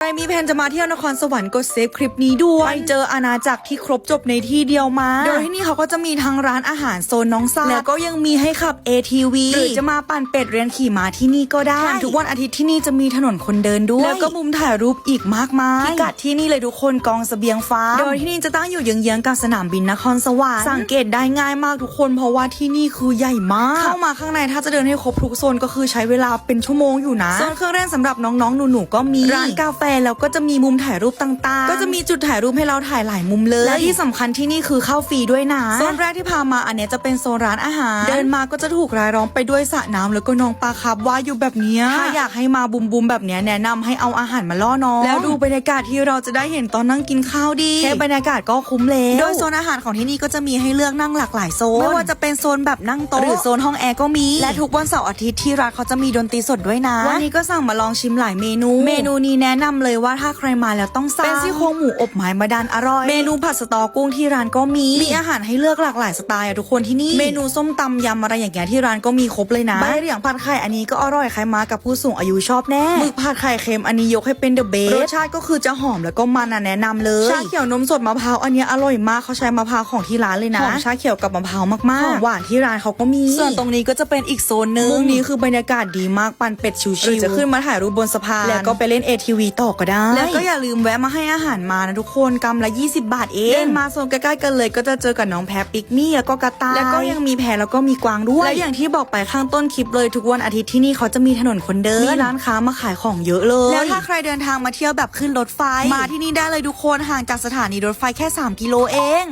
ใครมีแผนจะมาเที่ยวนครสวรรค์กดเซฟคลิปนี้ด้วยไปเจออาณาจักรที่ครบจบในที่เดียวมา โดยที่นี่เขาก็จะมีทั้งร้านอาหารโซนน้องซ่าแล้วก็ยังมีให้ขับ ATV หรือจะมาปั่นเป็ดเรียนขี่ม้าที่นี่ก็ได้ทุกวันอาทิตย์ที่นี่จะมีถนนคนเดินด้วย แล้วก็มุมถ่ายรูปอีกมากมายพิกัดที่นี่เลยทุกคนกองเสบียงฟ้า โดยที่นี่จะตั้งอยู่เยื้องๆกับสนามบินนครสวรรค์สังเกตได้ง่ายมากทุกคน เพราะว่าที่นี่คือใหญ่มาก เข้ามาข้างในถ้าจะเดินให้ครบทุกโซนก็คือใช้เวลาเป็นชั่วโมงอยู่นะโซนเครื่องเล่นสำหรับน้องๆหนูๆก็มีร้านกาแฟแล้วก็จะมีมุมถ่ายรูปต่างๆ ก็จะมีจุดถ่ายรูปให้เราถ่ายหลายมุมเลย และที่สำคัญที่นี่คือเข้าฟรีด้วยนะ โซนแรกที่พามาอันเนี้ยจะเป็นโซนร้านอาหาร เดินมาก็จะถูกรายล้อมไปด้วยสระน้ำแล้วก็น้องปลาคาร์ฟว่ายอยู่แบบเนี้ยถ้าอยากให้มาบุมบุมๆแบบเนี้ยแนะนำให้เอาอาหารมาล่อน้อง แล้วดูบรรยากาศที่เราจะได้เห็นตอนนั่งกินข้าวดีแค่บรรยากาศก็คุ้มแล้วโดยโซนอาหารของที่นี่ก็จะมีให้เลือกนั่งหลากหลายโซน ไม่ว่าจะเป็นโซนแบบนั่งโต๊ะหรือโซนห้องแอร์ก็มี และทุกวันเสาร์อาทิตย์ที่ร้านเขาจะมีดนตรีสดด้วยนะ วันนี้ก็สั่งมาลองชิมหลายเมนู เมนูนี้แนะนำเลยว่าถ้าใครมาแล้วต้องสั่งเป็นซี่โครงหมูอบไม้มาดานอร่อย เมนูผัดสตอกุ้งที่ร้านก็มี มีอาหารให้เลือกหลากหลายสไตล์อะทุกคนที่นี่ เมนูส้มตำยำอะไรอย่างเงี้ยที่ร้านก็มีครบเลยนะใบเหลียงผัดไข่อันนี้ก็อร่อยใครมากับผู้สูงอายุชอบแน่หมึกผัดไข่เค็มอันนี้ยกให้เป็นเดอะเบสรสชาติก็คือจะหอมแล้วก็มันอะแนะนำเลยชาเขียวนมสดมะพร้าวอันเนี้ยอร่อยมากเขาใช้มะพร้าวของที่ร้านเลยนะหอมชาเขียวกับมะพร้าวมากๆของหวานที่ร้านเขาก็มี ส่วนตรงนี้ก็จะเป็นอีกโซนหนึงมุมนี้คือบรรยากาศดีมากปันเป็ดชิวๆหรือจะขึ้นมาถ่ายรูปบนสะพานแล้วก็ไปเล่น ATV ต่อก็ได้ แล้วก็อย่าลืมแวะมาให้อาหารมานะทุกคนกำละ 20 บาทเองเดินมาโซนใกล้ๆกันเลยก็จะเจอกับน้องแพะปิกมี่แล้วก็กระต่ายแล้วก็ยังมีแพะแล้วก็มีกวางด้วยและอย่างที่บอกไปข้างต้นคลิปเลยทุกวันอาทิตย์ที่นี่เขาจะมีถนนคนเดินมีร้านค้ามาขายของเยอะเลยแล้วถ้าใครเดินทางมาเที่ยวแบบขึ้นรถไฟ มาที่นี่ได้เลยทุกคนห่างจากสถานีรถไฟแค่ 3 กิโลเอง